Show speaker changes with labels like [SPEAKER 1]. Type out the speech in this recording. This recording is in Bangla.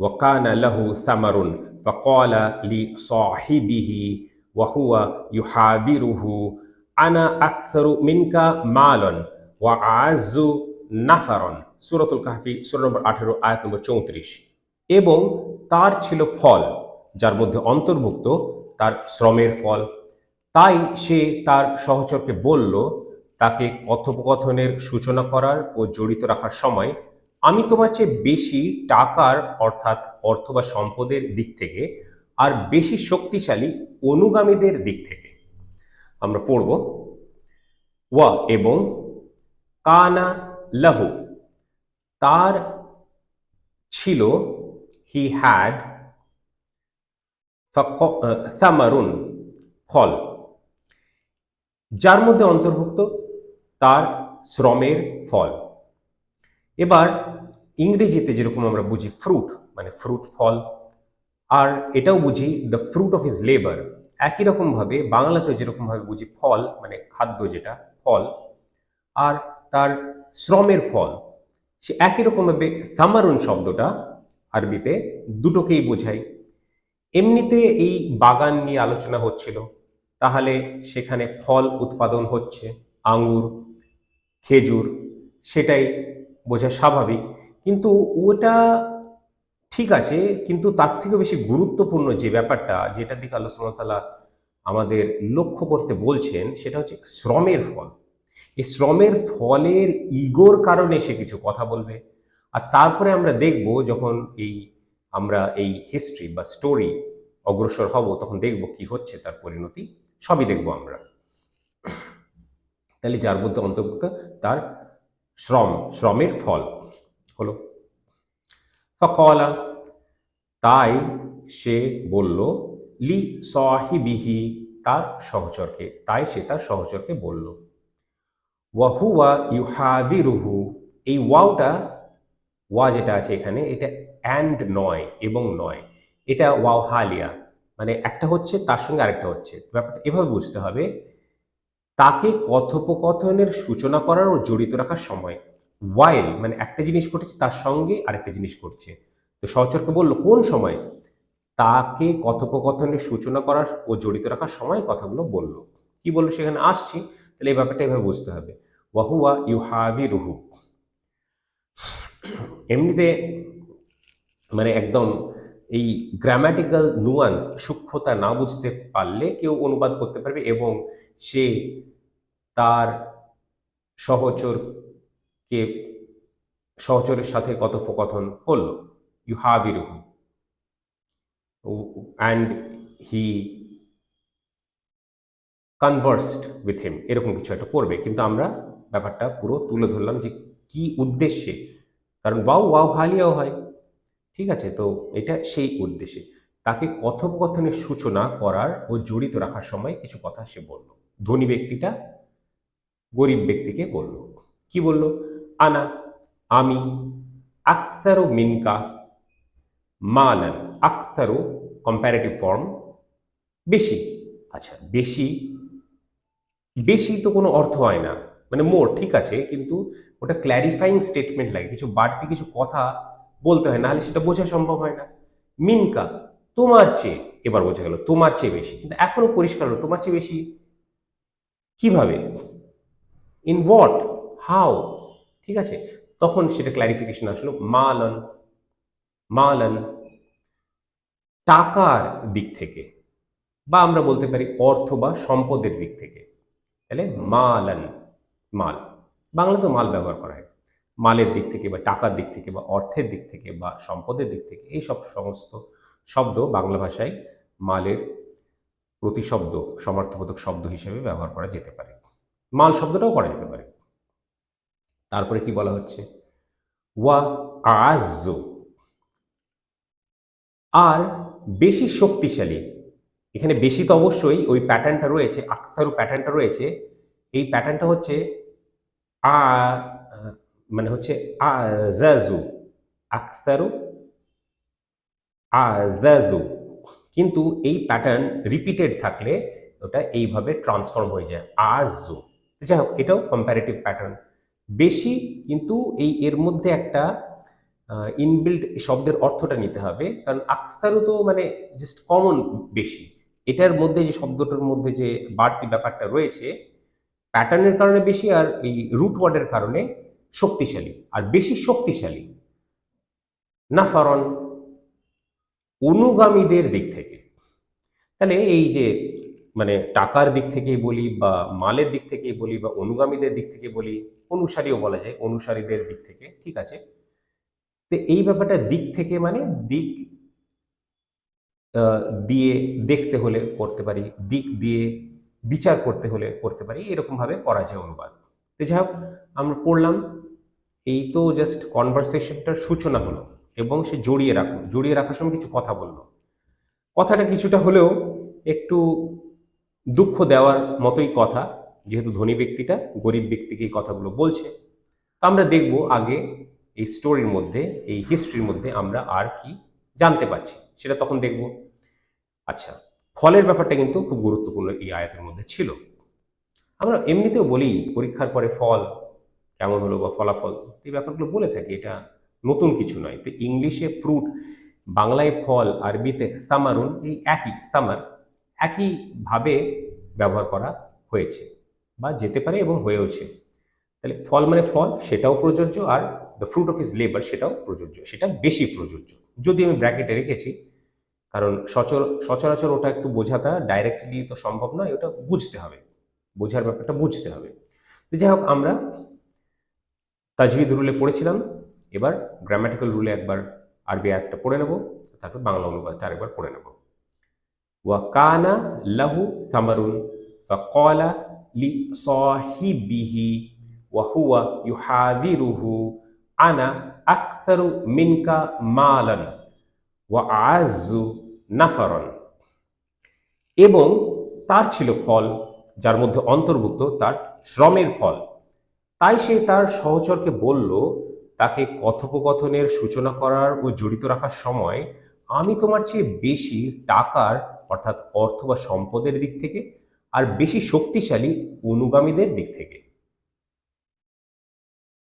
[SPEAKER 1] وكان له ثمر فقال لصاحبه وهو يحابره أنا أكثر منك مالا وأعز নাফারন সুরতুল কাহফি সুর নম্বর আঠেরো আয়াত নম্বর চৌত্রিশ এবং তার ছিল ফল যার মধ্যে অন্তর্ভুক্ত তার শ্রমের ফল তাই সে তার সহচরকে বলল তাকে কথোপকথনের সূচনা করার ও জড়িত রাখার সময় আমি তোমার চেয়ে বেশি টাকার, অর্থাৎ অর্থ বা সম্পদের দিক থেকে, আর বেশি শক্তিশালী অনুগামীদের দিক থেকে। আমরা পড়ব, ওয়া এবং কানা লাহু, তার ছিল, হি হ্যাড সামারুন, ফল। যার মধ্যে অন্তর্ভুক্ত, তার শ্রমের ফল। এবার ইংরেজিতে যেরকম আমরা বুঝি ফ্রুট মানে ফ্রুট ফল, আর এটাও বুঝি the fruit of is labour একই রকমভাবে বাংলাতেও যেরকমভাবে বুঝি ফল মানে খাদ্য যেটা, ফল, আর তার শ্রমের ফল, সে একই রকমভাবে সামারুন শব্দটা আরবিতে দুটোকেই বোঝায় এমনিতে এই বাগান নিয়ে আলোচনা হচ্ছিল, তাহলে সেখানে ফল উৎপাদন হচ্ছে আঙুর খেজুর, সেটাই বোঝা স্বাভাবিক। কিন্তু ওটা ঠিক আছে, কিন্তু তার থেকে বেশি গুরুত্বপূর্ণ যে ব্যাপারটা যেটার দিকে আল্লাহ সুমতাল্লাহ আমাদের লক্ষ্য করতে বলছেন, সেটা হচ্ছে শ্রমের ফল। এই শ্রমের ফলের ইগোর কারণে সে কিছু কথা বলবে। আর তারপরে আমরা দেখব যখন এই, আমরা এই হিস্ট্রি বা স্টোরি অগ্রসর হব, তখন দেখব কি হচ্ছে, তার পরিণতি, সবই দেখব আমরা। তাহলে যার মধ্যে অন্তর্ভুক্ত, তার শ্রম, শ্রমের ফল হলো। ফকলা, তাই সে বলল, লি সাহিবিহি তার সহচরকে, তাই সে তার সহচরকে বলল। ওয়াহুয়া ইউহাবিরুহু এই ওয়াওটা ওয়া যেটা আছে এখানে, এটা অ্যান্ড নয়, এবং নয়। এটা ওয়াও হালিয়া মানে একটা হচ্ছে, তার সঙ্গে আরেকটা হচ্ছে। ব্যাপারটা এভাবে বুঝতে হবে তাকে কথোপকথনের সূচনা করার ও জড়িত রাখার সময় ওয়াইল মানে একটা জিনিস ঘটেছে, তার সঙ্গে আরেকটা জিনিস ঘটছে। তো সহচরকে বলল, কোন সময়? তাকে কথোপকথনের সূচনা করার ও জড়িত রাখার সময় কথাগুলো বলল। কি বলল সেখানে? আসছি। তাহলে এই ব্যাপারটা এভাবে বুঝতে হবে। ওয়াহুয়া ইউহাবি রুহু এমনিতে মানে একদম এই গ্রামাটিক্যাল নুয়ান্স সূক্ষ্মতা না বুঝতে পারলে কেউ অনুবাদ করতে পারবে এবং সে তার সহচরকে, সহচরের সাথে কথোপকথন করল। You have ইরুহু and he conversed with him এরকম কিছু একটা করবে। কিন্তু আমরা ব্যাপারটা পুরো তুলে ধরলাম যে কি উদ্দেশ্যে। কারণ বাউ ওয়াও হালিয়াও হয় ঠিক আছে? তো এটা সেই উদ্দেশ্যে। তাকে কথোপকথনের সূচনা করার ও জড়িত রাখার সময় কিছু কথা সে বলল। ধনী ব্যক্তিটা গরিব ব্যক্তিকে বলল, কি বলল? আনা, আমি আক্তারো মিনকা, মালান আক্তারো কম্প্যারেটিভ ফর্ম বেশি। আচ্ছা বেশি বেশি তো কোনো অর্থ হয় না। মানে মোর ঠিক আছে, কিন্তু ওটা ক্ল্যারিফাইং স্টেটমেন্ট লাগে। কিছু বাড়তি কিছু কথা বলতে হয়, নাহলে সেটা বোঝা সম্ভব হয় না। মিনকা, তোমার চেয়ে, এবার বোঝা গেল, তোমার চেয়ে বেশি। কিন্তু এখনও পরিষ্কার হলো, তোমার চেয়ে বেশি? কীভাবে? ইন হোয়াট হাউ ঠিক আছে? তখন সেটা ক্লারিফিকেশন আসলো। মালন মালন, টাকার দিক থেকে বা আমরা বলতে পারি অর্থ বা সম্পদের দিক থেকে। তাহলে মালন, মাল। বাংলাতেও মাল ব্যবহার করা হয়। মালের দিক থেকে বা টাকার দিক থেকে বা অর্থের দিক থেকে বা সম্পদের দিক থেকে এই সব সমস্ত শব্দ বাংলা ভাষায় মালের প্রতিশব্দ, সমার্থবোধক শব্দ হিসেবে ব্যবহার করা যেতে পারে। মাল শব্দটাও করা যেতে পারে। তারপরে কি বলা হচ্ছে? ওয়া আজ আর বেশি শক্তিশালী। এখানে বেশি তো অবশ্যই ওই প্যাটার্নটা রয়েছে, আখতারু প্যাটার্নটা রয়েছে। এই প্যাটার্নটা হচ্ছে আ মানে হচ্ছে আজাজু আখতারু আজাজু কিন্তু এই প্যাটার্ন রিপিটেড থাকলে ওটা এইভাবে ট্রান্সফর্ম হয়ে যায় আজু যাই হোক, এটাও কম্প্যারেটিভ প্যাটার্ন বেশি কিন্তু এই এর মধ্যে একটা ইনবিল্ড শব্দের অর্থটা নিতে হবে। কারণ আকসারও তো মানে জাস্ট কমন বেশি। এটার মধ্যে যে শব্দটার মধ্যে যে বাড়তি ব্যাপারটা রয়েছে প্যাটার্নের কারণে বেশি আর এই রুট ওয়ার্ডের কারণে শক্তিশালী। আর বেশি শক্তিশালী, নাফারন অনুগামীদের দিক থেকে। তাহলে এই যে মানে টাকার দিক থেকেই বলি বা মালের দিক থেকেই বলি বা অনুগামীদের দিক থেকে বলি, অনুসারীও বলা যায়, অনুসারীদের দিক থেকে, ঠিক আছে? তো এই ব্যাপারটা দিক থেকে মানে দিক দিয়ে দেখতে হলে করতে পারি, দিক দিয়ে বিচার করতে হলে করতে পারি, এরকমভাবে করা যায় অনুবাদ। তো যাই হোক, আমরা পড়লাম, এই তো জাস্ট কনভারসেশনটার সূচনা হলো এবং সে জড়িয়ে রাখল। জড়িয়ে রাখার সময় কিছু কথা বলল। কথাটা কিছুটা হলেও একটু দুঃখ দেওয়ার মতোই কথা, যেহেতু ধনী ব্যক্তিটা গরিব ব্যক্তিকে এই কথাগুলো বলছে। তো আমরা দেখব আগে এই স্টোরির মধ্যে, এই হিস্ট্রির মধ্যে আমরা আর কি জানতে পারছি। সেটা তখন দেখব। আচ্ছা ফলের ব্যাপারটা কিন্তু খুব গুরুত্বপূর্ণ এই আয়াতের মধ্যে ছিল। আমরা এমনিতেও বলি, পরীক্ষার পরে ফল কেমন হলো বা ফলাফল এই ব্যাপারগুলো বলে থাকি, এটা নতুন কিছু নয়। তো ইংলিশে ফ্রুট বাংলায় ফল, আরবিতে সামারুন, এই একই, সামার। একইভাবে ব্যবহার করা হয়েছে বা যেতে পারে এবং হয়েওছে। তাহলে ফল মানে ফল, সেটাও প্রযোজ্য আর the fruit of is labour সেটাও প্রযোজ্য, সেটা বেশি প্রযোজ্য। যদি আমি ব্র্যাকেটে রেখেছি, কারণ সচর সচরাচর ওটা একটু বোঝাটা ডাইরেক্টলি তো সম্ভব নয়, ওটা বুঝতে হবে। বোঝার ব্যাপারটা বুঝতে হবে। তো যাই হোক, আমরা তাজবিদ রুলে পড়েছিলাম, এবার গ্রামাটিক্যাল রুলে একবার আরবি আয়াতটা পড়ে নেব, তারপর বাংলা অনুবাদটা আরেকবার পড়ে নেব। ফাকালা লি সাহিবিহি ওয়া হুয়া ইউহাদিরুহু আনা আকসারু মিনকা মালান ওয়া আযু নাফারন এবং তার ছিল ফল, যার মধ্যে অন্তর্ভুক্ত তার শ্রমের ফল। তাই সে তার সহচরকে বলল, তাকে কথোপকথনের সূচনা করার ও জড়িত রাখার সময় আমি তোমার চেয়ে বেশি টাকার অর্থাৎ অর্থ বা সম্পদের দিক থেকে আর বেশি শক্তিশালী অনুগামীদের দিক থেকে।